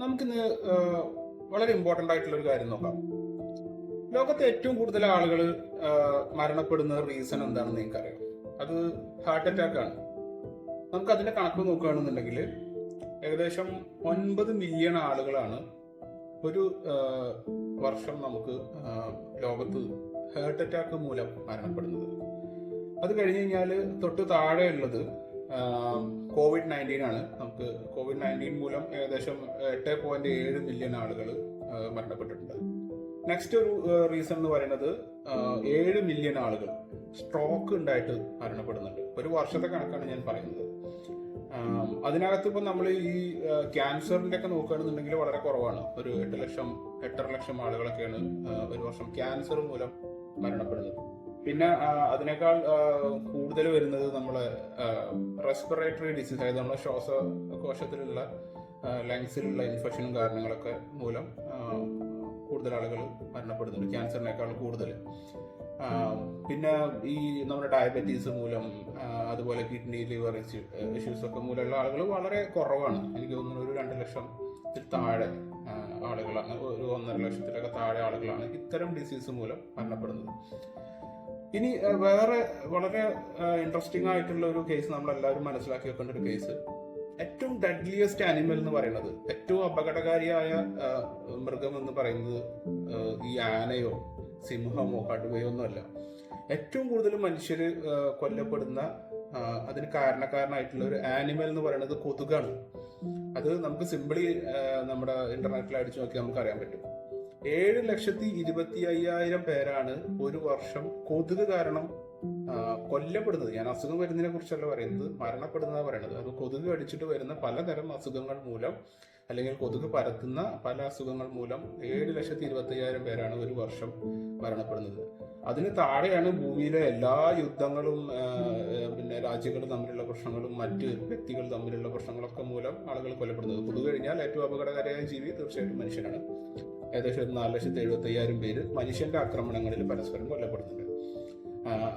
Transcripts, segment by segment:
നമുക്കിന്ന് വളരെ ഇമ്പോർട്ടന്റ് ആയിട്ടുള്ള ഒരു കാര്യം നോക്കാം. ലോകത്തെ ഏറ്റവും കൂടുതൽ ആളുകൾ മരണപ്പെടുന്ന റീസൺ എന്താണെന്ന് നിങ്ങൾക്കറിയാം. അത് ഹാർട്ട് അറ്റാക്ക് ആണ്. നമുക്ക് അതിന്റെ കണക്ക് നോക്കുകയാണെന്നുണ്ടെങ്കിൽ ഏകദേശം ഒൻപത് മില്യൺ ആളുകളാണ് ഒരു വർഷം നമുക്ക് ലോകത്ത് ഹാർട്ട് അറ്റാക്ക് മൂലം മരണപ്പെടുന്നത്. അത് കഴിഞ്ഞ് കഴിഞ്ഞാൽ തൊട്ട് താഴെയുള്ളത് കോവിഡ് നയന്റീൻ ആണ്. നമുക്ക് കോവിഡ് നയന്റീൻ മൂലം ഏകദേശം എട്ട് പോയിന്റ് ഏഴ് മില്യൺ ആളുകൾ മരണപ്പെട്ടിട്ടുണ്ട്. നെക്സ്റ്റ് ഒരു റീസൺ എന്ന് പറയുന്നത് ഏഴ് മില്യൺ ആളുകൾ സ്ട്രോക്ക് ഉണ്ടായിട്ട് മരണപ്പെടുന്നുണ്ട്. ഒരു വർഷത്തെ കണക്കാണ് ഞാൻ പറയുന്നത്. അതിനകത്ത് ഇപ്പം നമ്മൾ ഈ ക്യാൻസറിന്റെ ഒക്കെ നോക്കുകയാണെന്നുണ്ടെങ്കിൽ വളരെ കുറവാണ്. ഒരു എട്ട് ലക്ഷം എട്ടര ലക്ഷം ആളുകളൊക്കെയാണ് ഒരു വർഷം ക്യാൻസർ മൂലം മരണപ്പെടുന്നത്. പിന്നെ അതിനേക്കാൾ കൂടുതൽ വരുന്നത് നമ്മളെ റെസ്പിറേറ്ററി ഡിസീസ് അതായത് നമ്മുടെ ശ്വാസകോശത്തിലുള്ള ലങ്സിലുള്ള ഇൻഫെക്ഷനും കാരണങ്ങളൊക്കെ മൂലം കൂടുതൽ ആളുകൾ മരണപ്പെടുന്നുണ്ട് ക്യാൻസറിനേക്കാൾ കൂടുതൽ പിന്നെ ഈ നമ്മുടെ ഡയബറ്റീസ് മൂലം അതുപോലെ കിഡ്നി ലിവർ ഇഷ്യൂസ് ഒക്കെ മൂലമുള്ള ആളുകൾ വളരെ കുറവാണ്. എനിക്ക് തോന്നുന്നു ഒരു രണ്ട് ലക്ഷത്തിൽ താഴെ ആളുകളാണ് ഒരു ഒന്നര ലക്ഷത്തിലൊക്കെ താഴെ ആളുകളാണ് ഇത്തരം ഡിസീസ് മൂലം മരണപ്പെടുന്നത്. ഇനി വേറെ വളരെ ഇൻട്രസ്റ്റിംഗ് ആയിട്ടുള്ള ഒരു കേസ് നമ്മൾ എല്ലാവരും മനസ്സിലാക്കി വെക്കേണ്ട ഒരു കേസ് ഏറ്റവും ഡെഡ്ലിയസ്റ്റ് ആനിമൽ എന്ന് പറയുന്നത് ഏറ്റവും അപകടകാരിയായ മൃഗം എന്ന് പറയുന്നത് ഈ ആനയോ സിംഹമോ കടുവയോ ഒന്നുമല്ല ഏറ്റവും കൂടുതൽ മനുഷ്യർ കൊല്ലപ്പെടുന്ന അതിന് കാരണക്കാരനായിട്ടുള്ള ഒരു ആനിമൽ എന്ന് പറയുന്നത് കൊതുകാണ്. അത് നമുക്ക് സിമ്പിളി നമ്മുടെ ഇന്റർനെറ്റിൽ അടിച്ചു നോക്കി നമുക്ക് അറിയാൻ പറ്റും. ഏഴ് ലക്ഷത്തി ഇരുപത്തി അയ്യായിരം പേരാണ് ഒരു വർഷം കൊതുക് കാരണം കൊല്ലപ്പെടുന്നത്. ഞാൻ അസുഖം വരുന്നതിനെ കുറിച്ചല്ല പറയുന്നത് മരണപ്പെടുന്നതാണ് പറയുന്നത് അത് കൊതുക് കടിച്ചിട്ട് വരുന്ന പലതരം അസുഖങ്ങൾ മൂലം അല്ലെങ്കിൽ കൊതുക് പരത്തുന്ന പല അസുഖങ്ങൾ മൂലം ഏഴ് ലക്ഷത്തി ഇരുപത്തി അയ്യായിരം പേരാണ് ഒരു വർഷം മരണപ്പെടുന്നത്. അതിന് താഴെയാണ് ഭൂമിയിലെ എല്ലാ യുദ്ധങ്ങളും പിന്നെ രാജ്യങ്ങൾ തമ്മിലുള്ള പ്രശ്നങ്ങളും മറ്റ് വ്യക്തികൾ തമ്മിലുള്ള പ്രശ്നങ്ങളൊക്കെ മൂലം ആളുകൾ കൊല്ലപ്പെടുന്നത്. കൊതുക് കഴിഞ്ഞാൽ ഏറ്റവും അപകടകരമായ ജീവി തീർച്ചയായിട്ടും മനുഷ്യനാണ്. ഏകദേശം ഒരു നാല് ലക്ഷത്തി എഴുപത്തി അയ്യായിരം പേര് മനുഷ്യന്റെ ആക്രമണങ്ങളിൽ പരസ്പരം കൊല്ലപ്പെടുന്നുണ്ട്.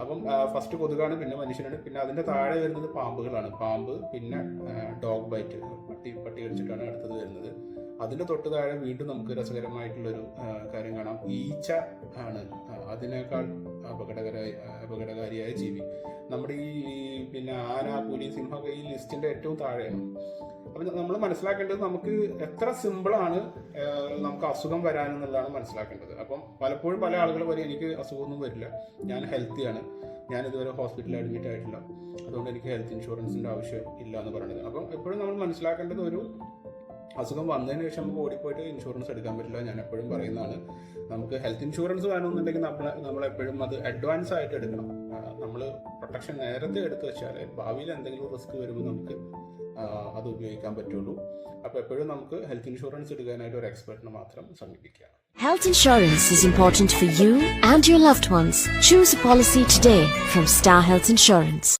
അപ്പം ഫസ്റ്റ് കൊതുകാണ് പിന്നെ മനുഷ്യനാണ് പിന്നെ അതിന്റെ താഴെ വരുന്നത് പാമ്പുകളാണ്. പാമ്പ് പിന്നെ ഡോഗ് ബൈറ്റ് പട്ടി പട്ടി കടിച്ചിട്ടാണ് അടുത്തത് വരുന്നത്. അതിന്റെ തൊട്ട് താഴെ വീണ്ടും നമുക്ക് രസകരമായിട്ടുള്ളൊരു കാര്യം കാണാം. ഈച്ച ആണ് അതിനേക്കാൾ അപകടകര അപകടകാരിയായ ജീവി. നമ്മുടെ ഈ പിന്നെ ആന പുലി സിംഹ ഈ ലിസ്റ്റിന്റെ ഏറ്റവും താഴെയാണ്. അപ്പം നമ്മൾ മനസ്സിലാക്കേണ്ടത് നമുക്ക് എത്ര സിമ്പിളാണ് നമുക്ക് അസുഖം വരാനെന്നുള്ളതാണ് മനസ്സിലാക്കേണ്ടത്. അപ്പം പലപ്പോഴും പല ആളുകൾ പറയും എനിക്ക് അസുഖമൊന്നും വരില്ല. ഞാൻ ഹെൽത്തിയാണ് ഞാൻ ഇതുവരെ ഹോസ്പിറ്റലിൽ അഡ്മിറ്റ് ആയിട്ടില്ല. അതുകൊണ്ട് എനിക്ക് ഹെൽത്ത് ഇൻഷുറൻസിന്റെ ആവശ്യം ഇല്ല എന്ന് പറയുന്നത്. അപ്പം എപ്പോഴും നമ്മൾ മനസ്സിലാക്കേണ്ടത് ഒരു അസുഖം വന്നതിന് ശേഷം നമുക്ക് ഓടിപ്പോയിട്ട് ഇൻഷുറൻസ് എടുക്കാൻ പറ്റില്ല ഞാൻ എപ്പോഴും പറയുന്നതാണ്. നമുക്ക് ഹെൽത്ത് ഇൻഷുറൻസ് വേണമെന്നുണ്ടെങ്കിൽ നമ്മൾ നമ്മൾ എപ്പോഴും അത് അഡ്വാൻസ് ആയിട്ട് എടുക്കണം. നമ്മൾ പ്രൊട്ടക്ഷൻ നേരത്തെ എടുത്തു വെച്ചാൽ ഭാവിയിൽ എന്തെങ്കിലും റിസ്ക് വരുമ്പോൾ നമുക്ക് അത് ഉപയോഗിക്കാൻ പറ്റുള്ളൂ അപ്പോൾ എപ്പോഴും നമുക്ക് ഹെൽത്ത് ഇൻഷുറൻസ് എടുക്കാനായിട്ട് ഒരു എക്സ്പെർട്ടിനെ മാത്രം സമീപിക്കുക Health insurance is important for you and your loved ones. Choose a policy today from Star Health Insurance.